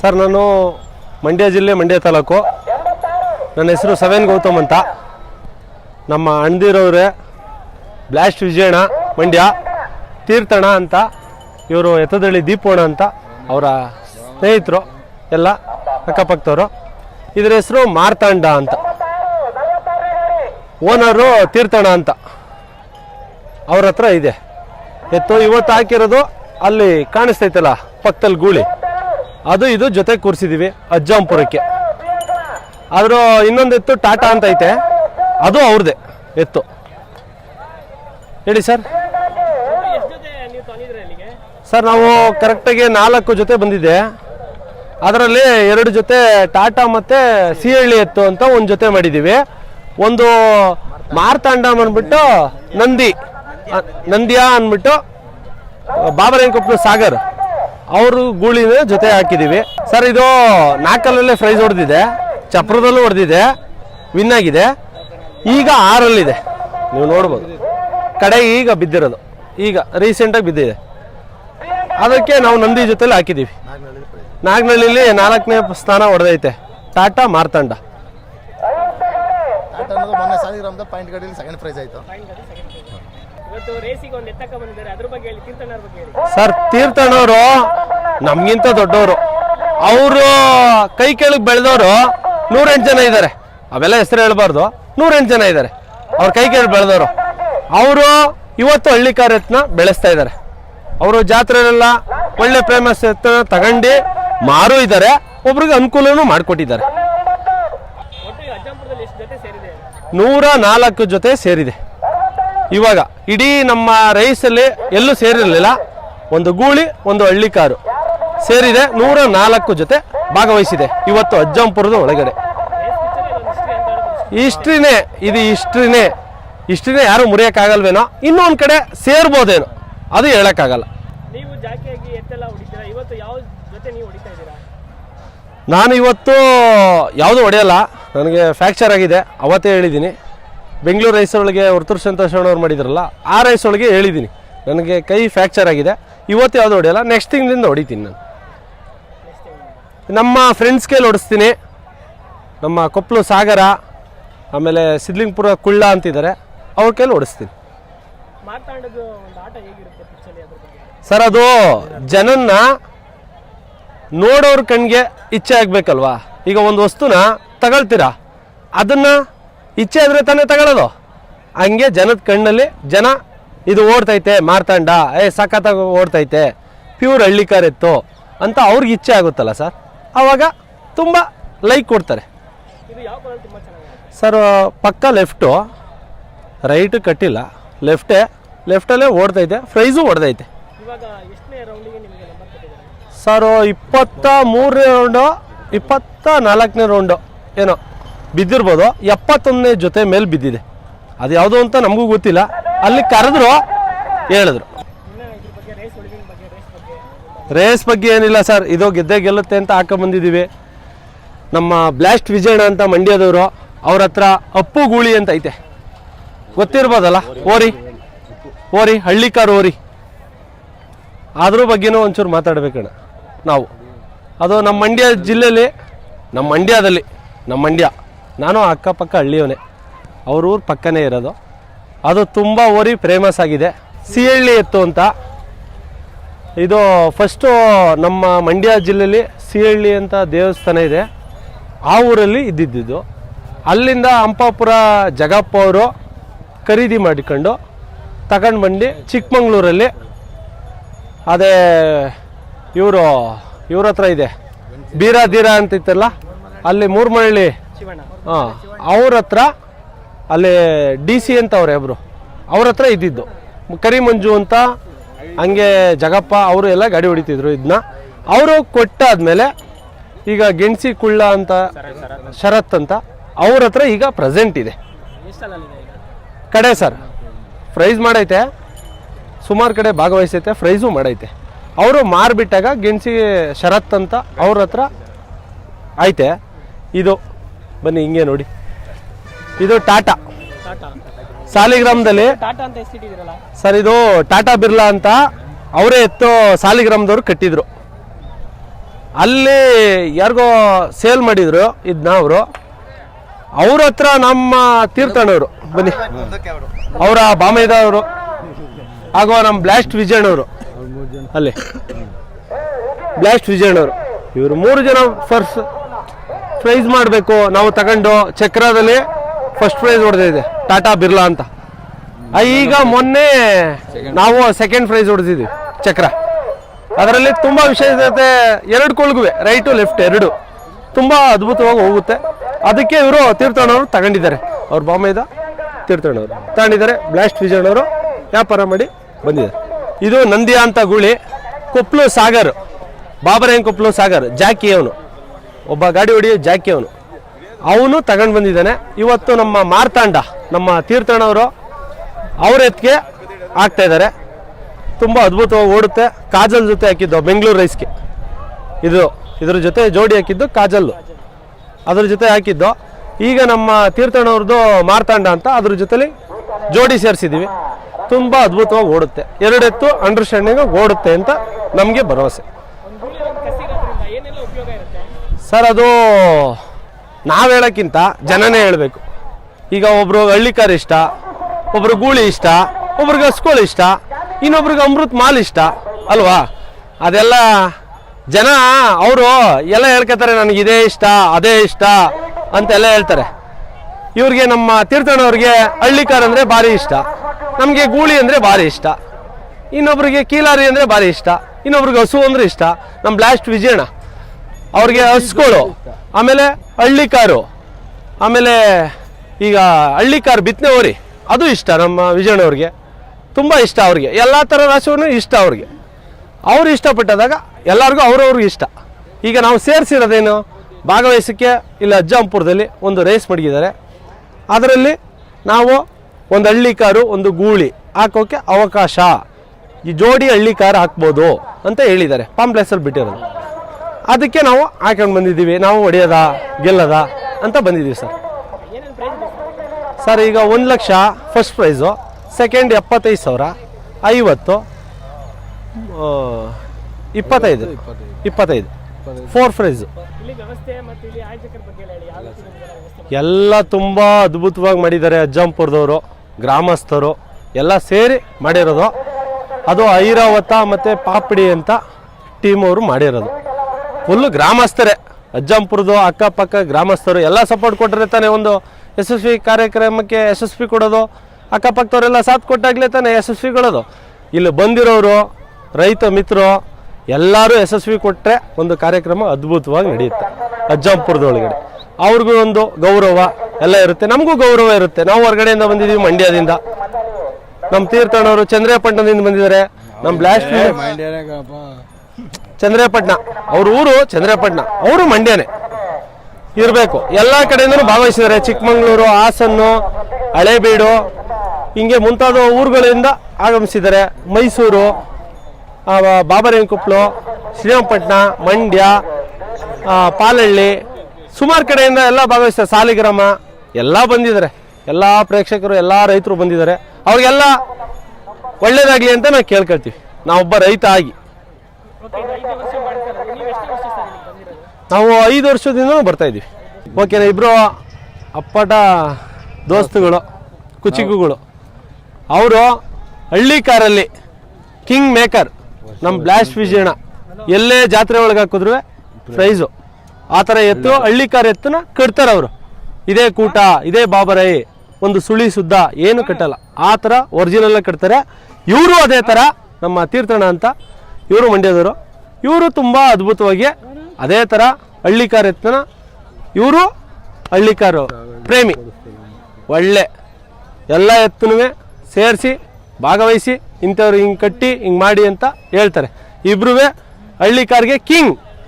Sir, ನಾನು ಮಂಡ್ಯ ಜಿಲ್ಲೆ, ಮಂಡ್ಯ ತಾಲೂಕು. ನನ್ನ ಹೆಸರು ಸವೆನ್ ಗೌತಮ್ ಅಂತ. ನಮ್ಮ ಅಣ್ದಿರವ್ರೆ ಬ್ಲಾಸ್ಟ್ ವಿಜಯಣ ಮಂಡ್ಯ ತೀರ್ಥಣ ಅಂತ, ಇವರು ಎತ್ತದಳ್ಳಿ ದೀಪೋಣ ಅಂತ ಅವರ ಸ್ನೇಹಿತರು ಎಲ್ಲ ಅಕ್ಕಪಕ್ಕದವರು. ಇದರ ಹೆಸರು ಮಾರ್ತಾಂಡ ಅಂತ. ಓನರು ತೀರ್ಥಣ ಅಂತ. ಅವ್ರ ಹತ್ರ ಇದೆ. ಎತ್ತು ಇವತ್ತು ಹಾಕಿರೋದು ಅಲ್ಲಿ ಕಾಣಿಸ್ತೈತಲ್ಲ ಪಕ್ಕದಲ್ಲಿ ಗೂಳಿ. ಅದು ಇದು ಜೊತೆ ಕೂರಿಸಿದೀವಿ ಅಜ್ಜಂಪುರಕ್ಕೆ. ಆದರೂ ಇನ್ನೊಂದು ಎತ್ತು ಟಾಟಾ ಅಂತ ಐತೆ. ಅದು ಅವ್ರದ್ದೇ ಎತ್ತು. ಹೇಳಿ ಸರ್. ಸರ್, ನಾವು ಕರೆಕ್ಟಾಗಿ ನಾಲ್ಕು ಜೊತೆ ಬಂದಿದೆ ಅದರಲ್ಲಿ ಎರಡು ಜೊತೆ ಟಾಟಾ ಮತ್ತೆ ಸಿಹಳ್ಳಿ ಎತ್ತು ಅಂತ ಒಂದು ಜೊತೆ ಮಾಡಿದ್ದೀವಿ ಒಂದು ಮಾರ್ತಾಂಡ ಅಂದ್ಬಿಟ್ಟು ನಂದಿ ನಂದಿಯಾ ಅಂದ್ಬಿಟ್ಟು ಬಾಬರಂಕೊಪ್ಪಲು ಸಾಗರ್. ಅವರು ಗೂಳಿನ ಜೊತೆ ಹಾಕಿದ್ದೀವಿ ಸರ್, ಇದು ನಾಲ್ಕಲ್ಲೇ ಪ್ರೈಸ್ ಹೊಡೆದಿದೆ. ಚಪ್ರದಲ್ಲೂ ಹೊಡೆದಿದೆ. ವಿನ್ ಆಗಿದೆ. ಈಗ ಆರಲ್ಲಿದೆ. ನೀವು ನೋಡ್ಬೋದು. ಕಡೆ ಈಗ ಬಿದ್ದಿರೋದು. ಈಗ ರೀಸೆಂಟಾಗಿ ಬಿದ್ದಿದೆ. ಅದಕ್ಕೆ ನಾವು ನಂದಿ ಜೊತೆಲಿ ಹಾಕಿದ್ದೀವಿ ನಾಗನಹಳ್ಳಿಲಿ ನಾಲ್ಕನೇ ಸ್ಥಾನ ಹೊಡೆದೈತೆ. ಟಾಟಾ ಮಾರ್ತಾಂಡ. ಮೊನ್ನೆ ಪಾಯಿಂಟ್ ಗಾಡಿಯಲ್ಲಿ ಸೆಕೆಂಡ್ ಪ್ರೈಸ್ ಆಯಿತು. ಇವತ್ತು ರೇಸಿಗೆ ಒಂದು ಎತ್ತಕ್ಕ ಬಂದಿದ್ದಾರೆ. ಅದ್ರ ಬಗ್ಗೆ ಹೇಳಿ ತೀರ್ಥಣ್ಣರ ಬಗ್ಗೆ ಹೇಳಿ. ಸರ್ ತೀರ್ಥಣ್ಣವರು ನಮ್ಗಿಂತ ದೊಡ್ಡವರು. ಅವರು ಕೈ ಕೆಳಗೆ ಬೆಳೆದವರು ನೂರೆಂಟು ಜನ ಇದ್ದಾರೆ ಅವೆಲ್ಲ ಹೆಸರು ಹೇಳ್ಬಾರ್ದು. ನೂರೆಂಟು ಜನ ಇದ್ದಾರೆ ಅವ್ರ ಕೈ ಕೆಳಗೆ ಬೆಳೆದವರು. ಅವರು ಇವತ್ತು ಹಳ್ಳಿ ಕಾರ್ಯತ್ನ ಬೆಳೆಸ್ತಾ ಇದ್ದಾರೆ ಅವರು ಜಾತ್ರೆಯಲ್ಲೆಲ್ಲ ಒಳ್ಳೆ ಫೇಮಸ್ ತಗೊಂಡು ಮಾರೂ ಇದ್ದಾರೆ ಒಬ್ರಿಗೆ ಅನುಕೂಲನೂ ಮಾಡಿಕೊಟ್ಟಿದ್ದಾರೆ. ಒಟ್ಟು ಈ ಅಜ್ಜಂಪುರದಲ್ಲಿ ಎಷ್ಟು ಜೊತೆ ಸೇರಿದೆ? ನೂರ ನಾಲ್ಕು ಜೊತೆ ಸೇರಿದೆ. ಇವಾಗ ಇಡೀ ನಮ್ಮ ರೈಸಲ್ಲಿ ಎಲ್ಲೂ ಸೇರಿರಲಿಲ್ಲ. ಒಂದು ಗೂಳಿ ಒಂದು ಹಳ್ಳಿ ಕಾರು ಸೇರಿದೆ. ನೂರ ನಾಲ್ಕು ಜೊತೆ ಭಾಗವಹಿಸಿದೆ. ಇವತ್ತು ಅಜ್ಜಂಪುರದ ಒಳಗಡೆ. ಇಷ್ಟ್ರಿನೇ ಇದು ಇಷ್ಟ್ರಿನೇ. ಇಷ್ಟ್ರಿನೇ ಯಾರು ಮುರಿಯೋಕ್ಕಾಗಲ್ವೇನೋ? ಇನ್ನೊಂದು ಕಡೆ ಸೇರ್ಬೋದೇನೋ? ಅದು ಹೇಳೋಕ್ಕಾಗಲ್ಲ. ನಾನು ಇವತ್ತು ಯಾವುದೂ ಹೊಡೆಯಲ್ಲ. ನನಗೆ ಫ್ರ್ಯಾಕ್ಚರ್ ಆಗಿದೆ. ಅವತ್ತೇ ಹೇಳಿದ್ದೀನಿ. ಬೆಂಗಳೂರು ರೈಸ್ ಒಳಗೆ ವರ್ತೂರ್ ಸಂತೋಷಣ್ಣವ್ರು ಮಾಡಿದ್ರಲ್ಲ ಆ ರೈಸ್ ಒಳಗೆ ಹೇಳಿದ್ದೀನಿ ನನಗೆ ಕೈ ಫ್ರ್ಯಾಕ್ಚರ್ ಆಗಿದೆ. ಇವತ್ತು ಯಾವುದು ಹೊಡೆಯಲ್ಲ ನೆಕ್ಸ್ಟ್ ತಿಂಗಳಿಂದ ಹೊಡಿತೀನಿ ನಾನು. ನಮ್ಮ ಫ್ರೆಂಡ್ಸ್ ಕೈಲಿ ಹೊಡಿಸ್ತೀನಿ. ನಮ್ಮ ಕೊಪ್ಪಳು ಸಾಗರ ಆಮೇಲೆ ಸಿದ್ಲಿಂಗ್ಪುರ ಕುಳ್ಳ ಅಂತಿದ್ದಾರೆ ಅವ್ರ ಕೈಲಿ ಹೊಡಿಸ್ತೀನಿ. ಸರ್ ಅದು ಜನನ್ನ ನೋಡೋರ ಕಣ್ಗೆ ಇಚ್ಛೆ ಆಗ್ಬೇಕಲ್ವಾ? ಈಗ ಒಂದು ವಸ್ತುನ ತಗೊಳ್ತೀರಾ? ಅದನ್ನ ಇಚ್ಛೆ ಆದ್ರೆ ತಾನೇ ತಗೊಳ್ಳೋದು. ಹಂಗೆ ಜನದ ಕಣ್ಣಲ್ಲಿ ಜನ ಇದು ಓಡ್ತೈತೆ, ಮಾರ್ತಾಂಡ, ಏ ಸಖತ್ತಾಗಿ ಓಡ್ತೈತೆ ಪ್ಯೂರ್ ಹಳ್ಳಿಕಾರ್ ಇತ್ತು ಅಂತ ಅವ್ರಿಗೆ ಇಚ್ಛೆ ಆಗುತ್ತಲ್ಲ ಸರ್? ಆವಾಗ ತುಂಬ ಲೈಕ್ ಕೊಡ್ತಾರೆ. ಸರ್, ಪಕ್ಕ ಲೆಫ್ಟು ರೈಟ್ ಕಟ್ಟಿಲ್ಲ. ಲೆಫ್ಟೇ ಲೆಫ್ಟಲ್ಲೇ ಓಡ್ತೈತೆ ಫ್ರೈಸು ಹೊಡೆದೈತೆ. ಸರ್, ಇಪ್ಪತ್ತ ಮೂರನೇ ರೌಂಡು ಇಪ್ಪತ್ತ ನಾಲ್ಕನೇ ರೌಂಡು ಏನೋ. ಬಿದ್ದಿರ್ಬೋದು, ಎಪ್ಪತ್ತೊಂದನೇ ಜೊತೆ ಮೇಲೆ ಬಿದ್ದಿದೆ. ಅದು ಯಾವುದು ಅಂತ ನಮಗೂ ಗೊತ್ತಿಲ್ಲ. ಅಲ್ಲಿ ಕರೆದ್ರು, ಹೇಳಿದ್ರು. ರೇಸ್ ಬಗ್ಗೆ ಏನಿಲ್ಲ ಸರ್ ಇದು ಗೆದ್ದೆ ಗೆಲ್ಲುತ್ತೆ ಅಂತ ಹಾಕೊಂಬಂದಿದ್ದೀವಿ. ನಮ್ಮ ಬ್ಲಾಸ್ಟ್ ವಿಜಯಣ ಅಂತ ಮಂಡ್ಯದವರು, ಅವ್ರ ಹತ್ರ ಅಪ್ಪು ಗೂಳಿ ಅಂತ ಐತೆ. ಗೊತ್ತಿರ್ಬೋದಲ್ಲ? ಓರಿ. ಓರಿ, ಹಳ್ಳಿಕಾರ್ ಓರಿ. ಅದ್ರ ಬಗ್ಗೆನೂ ಒಂಚೂರು ಮಾತಾಡ್ಬೇಕಣ್ಣ. ನಾವು. ಅದು ನಮ್ಮ ಮಂಡ್ಯ ಜಿಲ್ಲೆಯಲ್ಲಿ ನಮ್ಮ ಮಂಡ್ಯದಲ್ಲಿ, ನಮ್ಮ ಮಂಡ್ಯ. ನಾನು ಅಕ್ಕಪಕ್ಕ ಹಳ್ಳಿಯವನೇ. ಅವ್ರ ಊರು ಪಕ್ಕನೇ ಇರೋದು. ಅದು ತುಂಬ ಓರಿ ಫೇಮಸ್ ಆಗಿದೆ. ಸಿಹಳ್ಳಿ ಎತ್ತು ಅಂತ. ಇದು ಫಸ್ಟು ನಮ್ಮ ಮಂಡ್ಯ ಜಿಲ್ಲೆಯಲ್ಲಿ ಸಿಹಳ್ಳಿ ಅಂತ ದೇವಸ್ಥಾನ ಇದೆ. ಆ ಊರಲ್ಲಿ ಇದ್ದಿದ್ದು. ಅಲ್ಲಿಂದ ಹಂಪಾಪುರ ಜಗಪ್ಪ ಅವರು ಖರೀದಿ ಮಾಡಿಕೊಂಡು ತಗೊಂಡು ಬಂದು ಚಿಕ್ಕಮಂಗ್ಳೂರಲ್ಲಿ. ಅದೇ ಇವರು, ಇವ್ರ ಹತ್ರ ಇದೆ. ಬೀರ ದೀರ ಅಂತಿತ್ತಲ್ಲ, ಅಲ್ಲಿ ಮೂರ್ಮಳ್ಳಿ ಹಾಂ, ಅವ್ರ ಹತ್ರ ಅಲ್ಲಿ ಡಿ ಸಿ ಅಂತ ಅವ್ರೆ ಒಬ್ರು ಅವ್ರ ಹತ್ರ ಇದ್ದಿದ್ದು. ಕರಿಮಂಜು ಅಂತ, ಹಂಗೆ ಜಗಪ್ಪ ಅವರು ಎಲ್ಲ ಗಾಡಿ ಹೊಡಿತಿದ್ರು ಇದನ್ನ ಅವರು ಕೊಟ್ಟಾದ್ಮೇಲೆ ಈಗ ಗೆಣಸಿ ಕುಳ್ಳ ಅಂತ, ಶರತ್ ಅಂತ, ಅವ್ರ ಹತ್ರ ಈಗ ಪ್ರೆಸೆಂಟ್ ಇದೆ. ಕಡೆ ಸರ್, ಪ್ರೈಸ್ ಮಾಡೈತೆ. ಸುಮಾರು ಕಡೆ ಭಾಗವಹಿಸೈತೆ, ಪ್ರೈಸು ಮಾಡೈತೆ. ಅವರು ಮಾರಿಬಿಟ್ಟಾಗ ಗೆಣಸಿ ಶರತ್ ಅಂತ ಅವ್ರ ಹತ್ರ ಐತೆ. ಇದು ಬನ್ನಿ ಹಿಂಗೆ ನೋಡಿ. ಇದು ಟಾಟಾ. ಸಾಲಿಗ್ರಾಮದಲ್ಲಿ ಸರ್ ಇದು ಟಾಟಾ ಬಿರ್ಲಾ ಅಂತ ಅವರೇ ಎತ್ತು ಸಾಲಿಗ್ರಾಮದವ್ರು ಕಟ್ಟಿದ್ರು. ಅಲ್ಲಿ ಯಾರಿಗೋ ಸೇಲ್ ಮಾಡಿದ್ರು ಇದನ್ನ ಅವರು. ಅವ್ರ ಹತ್ರ ನಮ್ಮ ತೀರ್ಥಣ್ಣವರು ಬನ್ನಿ. ಅವರ ಬಾಮೈದವರು ಹಾಗೂ ನಮ್ಮ ಬ್ಲಾಸ್ಟ್ ವಿಜಯಣ್ಣವರು. ಅಲ್ಲಿ. ಬ್ಲಾಸ್ಟ್ ವಿಜಯಣ್ಣವರು. ಇವರು ಮೂರು ಜನ ಫಸ್ಟ್ ಪ್ರೈಸ್ ಮಾಡಬೇಕು. ನಾವು ತಗೊಂಡು ಚಕ್ರದಲ್ಲಿ ಫಸ್ಟ್ ಪ್ರೈಸ್ ಹೊಡೆದಿದೆ. ಟಾಟಾ ಬಿರ್ಲಾ ಅಂತ. ಈಗ ಮೊನ್ನೆ ನಾವು ಸೆಕೆಂಡ್ ಪ್ರೈಸ್ ಹೊಡೆದಿದ್ವಿ ಚಕ್ರ. ಅದರಲ್ಲಿ ತುಂಬ ವಿಶೇಷತೆ ಎರಡು ಕೊಳಗುವೆ ರೈಟು ಲೆಫ್ಟ್ ಎರಡು. ತುಂಬ ಅದ್ಭುತವಾಗಿ ಹೋಗುತ್ತೆ. ಅದಕ್ಕೆ ಇವರು ತೀರ್ಥಣ್ಣವರು ತಗೊಂಡಿದ್ದಾರೆ. ಅವ್ರ ಬಾಮೈದ ತೀರ್ಥಣ್ಣವರು. ತಗೊಂಡಿದ್ದಾರೆ. ಬ್ಲಾಸ್ಟ್ ವಿಜಯಣ್ಣವರು ವ್ಯಾಪಾರ ಮಾಡಿ ಬಂದಿದ್ದಾರೆ. ಇದು ನಂದಿಯಾ ಅಂತ ಗುಳಿ, ಕೊಪ್ಲು ಸಾಗರ್. ಬಾಬರೇನ್ ಕೊಪ್ಲು ಸಾಗರ್? ಜಾಕಿ ಅವನು ಒಬ್ಬ ಗಾಡಿ ಹೊಡಿಯೋ ಜಾಕಿ ಅವನು. ಅವನು ತಗೊಂಡು ಬಂದಿದ್ದಾನೆ. ಇವತ್ತು ನಮ್ಮ ಮಾರ್ತಾಂಡ, ನಮ್ಮ ತೀರ್ಥಣ್ಣವರು ಅವ್ರ ಎತ್ತಿಗೆ ಆಗ್ತಾ ಇದ್ದಾರೆ. ತುಂಬ ಅದ್ಭುತವಾಗಿ ಓಡುತ್ತೆ. ಕಾಜಲ್ ಜೊತೆ ಹಾಕಿದ್ದು, ಬೆಂಗಳೂರು ರೈಸ್ಗೆ ಇದು, ಇದ್ರ ಜೊತೆ ಜೋಡಿ ಹಾಕಿದ್ದು ಕಾಜಲ್ಲು. ಅದ್ರ ಜೊತೆ ಹಾಕಿದ್ದು. ಈಗ ನಮ್ಮ ತೀರ್ಥಣ್ಣವ್ರದ್ದು ಮಾರ್ತಾಂಡ ಅಂತ ಅದ್ರ ಜೊತೆಲಿ ಜೋಡಿ ಸೇರಿಸಿದ್ದೀವಿ ತುಂಬ ಅದ್ಭುತವಾಗಿ ಓಡುತ್ತೆ. ಎರಡೆತ್ತು ಅಂಡರ್ಸ್ಟ್ಯಾಂಡಿಂಗ್ ಓಡುತ್ತೆ ಅಂತ ನಮಗೆ ಭರವಸೆ ಒಂದು ಗೂಳಿ ಒಂದು ಕಸಿರೋದ್ರಿಂದ ಏನೆಲ್ಲ ಉಪಯೋಗ ಇರುತ್ತೆ ಸರ್, ಅದು ನಾವು ಹೇಳೋಕ್ಕಿಂತ ಜನನೇ ಹೇಳಬೇಕು. ಈಗ ಒಬ್ರು ಹಳ್ಳಿಕಾರ್ ಇಷ್ಟ, ಒಬ್ರು ಗೂಳಿ ಇಷ್ಟ, ಒಬ್ರಿಗೆ ಹಸ್ಕೋಳು ಇಷ್ಟ, ಇನ್ನೊಬ್ರಿಗೆ ಅಮೃತ್ ಮಾಲ್ ಇಷ್ಟ, ಅಲ್ವಾ? ಅದೆಲ್ಲ ಜನ ಅವರು ಎಲ್ಲ ಹೇಳ್ಕೊತಾರೆ, ನನಗೆ ಇದೇ ಇಷ್ಟ, ಅದೇ ಇಷ್ಟ ಅಂತೆಲ್ಲ ಹೇಳ್ತಾರೆ. ಇವ್ರಿಗೆ ನಮ್ಮ ತೀರ್ಥಣ್ಣವ್ರಿಗೆ ಹಳ್ಳಿಕಾರ್ ಅಂದರೆ ಭಾರಿ ಇಷ್ಟ, ನಮಗೆ ಗೂಳಿ ಅಂದರೆ ಭಾರಿ ಇಷ್ಟ, ಇನ್ನೊಬ್ರಿಗೆ ಕೀಲಾರಿ ಅಂದರೆ ಭಾರಿ ಇಷ್ಟ, ಇನ್ನೊಬ್ರಿಗೆ ಹಸು ಅಂದರೆ ಇಷ್ಟ. ನಮ್ಮ ಬ್ಲಾಸ್ಟ್ ವಿಜಯಣ್ಣ. ಅವ್ರಿಗೆ ಹಸ್ಗಳು ಆಮೇಲೆ ಹಳ್ಳಿ ಕಾರು. ಆಮೇಲೆ ಈಗ ಹಳ್ಳಿ ಕಾರು ಬಿತ್ತನೆ ಹೋರಿ. ಅದು ಇಷ್ಟ ನಮ್ಮ ವಿಜಯಣ್ಣವ್ರಿಗೆ ತುಂಬ ಇಷ್ಟ ಅವ್ರಿಗೆ. ಎಲ್ಲ ಥರ ರಾಶಿಯನ್ನು ಇಷ್ಟ ಅವ್ರಿಗೆ. ಅವ್ರು ಇಷ್ಟಪಟ್ಟದಾಗ ಎಲ್ಲರಿಗೂ ಅವ್ರವ್ರಿಗೆ ಇಷ್ಟ. ಈಗ ನಾವು ಸೇರಿಸಿರೋದೇನು? ಭಾಗವಹಿಸಕ್ಕೆ ಇಲ್ಲಿ ಅಜ್ಜಂಪುರದಲ್ಲಿ ಒಂದು ರೇಸ್ ಮಡಗಿದ್ದಾರೆ. ಅದರಲ್ಲಿ ನಾವು ಒಂದು ಹಳ್ಳಿ ಕಾರು, ಒಂದು ಗೂಳಿ ಹಾಕೋಕ್ಕೆ ಅವಕಾಶ. ಈ ಜೋಡಿ ಹಳ್ಳಿ ಕಾರು ಹಾಕ್ಬೋದು ಅಂತ ಹೇಳಿದ್ದಾರೆ. ಪಾಂಪ್ಲೆಸಲ್ಲಿ ಬಿಟ್ಟಿರೋದು. ಅದಕ್ಕೆ ನಾವು ಹಾಕೊಂಡು ಬಂದಿದ್ದೀವಿ. ನಾವು ಹೊಡೆಯೋದ ಗೆಲ್ಲದ ಅಂತ ಬಂದಿದ್ದೀವಿ ಸರ್. ಸರ್, ಈಗ ಒಂದು ಲಕ್ಷ ಫಸ್ಟ್ ಪ್ರೈಸು ಸೆಕೆಂಡ್ ಎಪ್ಪತ್ತೈದು ಸಾವಿರ, ಐವತ್ತು ಇಪ್ಪತ್ತೈದು ಇಪ್ಪತ್ತೈದು. ಫೋರ್ ಪ್ರೈಸು ಎಲ್ಲ ತುಂಬ ಅದ್ಭುತವಾಗಿ ಮಾಡಿದ್ದಾರೆ ಅಜ್ಜಂಪುರದವರು, ಗ್ರಾಮಸ್ಥರು, ಎಲ್ಲ ಸೇರಿ ಮಾಡಿರೋದು. ಅದು ಐರಾವತ ಮತ್ತು ಪಾಪಡಿ ಅಂತ ಟೀಮ್ ಅವರು ಮಾಡಿರೋದು. ಫುಲ್ಲು ಗ್ರಾಮಸ್ಥರೇ. ಅಜ್ಜಂಪುರದು ಅಕ್ಕಪಕ್ಕ ಗ್ರಾಮಸ್ಥರು ಎಲ್ಲ ಸಪೋರ್ಟ್ ಕೊಟ್ಟರೆ ತಾನೇ ಒಂದು ಯಶಸ್ವಿ ಕಾರ್ಯಕ್ರಮಕ್ಕೆ ಯಶಸ್ವಿ ಕೊಡೋದು. ಅಕ್ಕಪಕ್ಕದವರೆಲ್ಲ ಸಾಥ್ ಕೊಟ್ಟಾಗಲೇ ತಾನೇ ಯಶಸ್ವಿ ಕೊಡೋದು. ಇಲ್ಲಿ ಬಂದಿರೋರು ರೈತ ಮಿತ್ರರು ಎಲ್ಲರೂ ಯಶಸ್ವಿ ಕೊಟ್ಟರೆ ಒಂದು ಕಾರ್ಯಕ್ರಮ ಅದ್ಭುತವಾಗಿ ನಡೆಯುತ್ತೆ ಅಜ್ಜಂಪುರದೊಳಗಡೆ. ಅವ್ರಿಗೂ ಒಂದು ಗೌರವ ಎಲ್ಲ ಇರುತ್ತೆ. ನಮಗೂ ಗೌರವ ಇರುತ್ತೆ. ನಾವು ಹೊರಗಡೆಯಿಂದ ಬಂದಿದ್ದೀವಿ ಮಂಡ್ಯದಿಂದ. ನಮ್ಮ ತೀರ್ಥಣ್ಣವರು ಚಂದ್ರಪಟ್ಟಣದಿಂದ ಬಂದಿದ್ದಾರೆ. ನಮ್ಮ ಬ್ಲಾಸ್ಟ್ ಚಂದ್ರಪಟ್ಟಣ ಅವ್ರ ಊರು ಚಂದ್ರಪಟ್ಟಣ ಅವರು ಮಂಡ್ಯನೇ. ಇರಬೇಕು. ಎಲ್ಲ ಕಡೆಯಿಂದ ಭಾಗವಹಿಸಿದ್ದಾರೆ. ಚಿಕ್ಕಮಂಗ್ಳೂರು, ಹಾಸನ್ನು, ಹಳೇಬೀಡು, ಹಿಂಗೆ ಮುಂತಾದ ಊರುಗಳಿಂದ ಆಗಮಿಸಿದ್ದಾರೆ. ಮೈಸೂರು ಬಾಬರೇನ್ ಬಾಬರೇನಕೊಪ್ಪಲು ಶ್ರೀರಂಗಪಟ್ಟಣ ಮಂಡ್ಯ ಪಾಲಹಳ್ಳಿ ಸುಮಾರು ಕಡೆಯಿಂದ ಎಲ್ಲ ಭಾಗವಹಿಸ್ತಾರೆ ಸಾಲಿಗ್ರಾಮ, ಎಲ್ಲ ಬಂದಿದ್ದಾರೆ. ಎಲ್ಲ ಪ್ರೇಕ್ಷಕರು, ಎಲ್ಲ ರೈತರು ಬಂದಿದ್ದಾರೆ. ಅವ್ರಿಗೆಲ್ಲ ಒಳ್ಳೇದಾಗಲಿ ಅಂತ ನಾವು ಕೇಳ್ಕೊಳ್ತೀವಿ. ನಾವೊಬ್ಬ ರೈತ ಆಗಿ ಓಕೆ ಇದು ಐದು ವರ್ಷ ಮಾಡ್ತಾರೆ ನೀವು ಐದು ವರ್ಷದಿಂದ ಬರ್ತಾ ಇದ್ದೀವಿ. ಓಕೆನಾ ಇಬ್ಬರು ಅಪ್ಪಟ ದೋಸ್ತುಗಳು, ಕುಚಿಕುಗಳು. ಅವರು ಹಳ್ಳಿ ಕಾರಲ್ಲಿ ಕಿಂಗ್ ಮೇಕರ್ ನಮ್ಮ ಬ್ಲಾಸ್ಟ್ ವಿಜಯಣ ಎಲ್ಲೇ ಜಾತ್ರೆ ಒಳಗೆ ಹಾಕಿದ್ರು ಪ್ರೈಸು. ಆ ಥರ ಎತ್ತು, ಹಳ್ಳಿ ಕಾರ್ ಎತ್ತನ ಕಟ್ತಾರೆ ಅವರು. ಇದೇ ಕೂಟ, ಇದೇ ಬಾಬರೈ, ಒಂದು ಸುಳಿ ಸುದ್ದ, ಏನು ಕಟ್ಟಲ್ಲ. ಆ ಥರ ಒರಿಜಿನಲ್ಲೇ ಕಟ್ತಾರೆ. ಇವರು ಅದೇ ಥರ ನಮ್ಮ ತೀರ್ಥಣ ಅಂತ ಇವರು ಮಂಡ್ಯದವರು. ಇವರು ತುಂಬ ಅದ್ಭುತವಾಗಿ ಅದೇ ಥರ ಹಳ್ಳಿಕಾರ ಎತ್ತನ ಇವರು ಹಳ್ಳಿ ಕಾರು ಪ್ರೇಮಿ. ಒಳ್ಳೆ. ಎಲ್ಲ ಎತ್ತನೂ ಸೇರಿಸಿ, ಭಾಗವಹಿಸಿ ಇಂಥವ್ರು ಹಿಂಗೆ ಕಟ್ಟಿ ಹಿಂಗೆ ಮಾಡಿ ಅಂತ ಹೇಳ್ತಾರೆ. ಇಬ್ಬರೂ ಹಳ್ಳಿ ಕಾರ್ಗೆ ಕಿಂಗ್.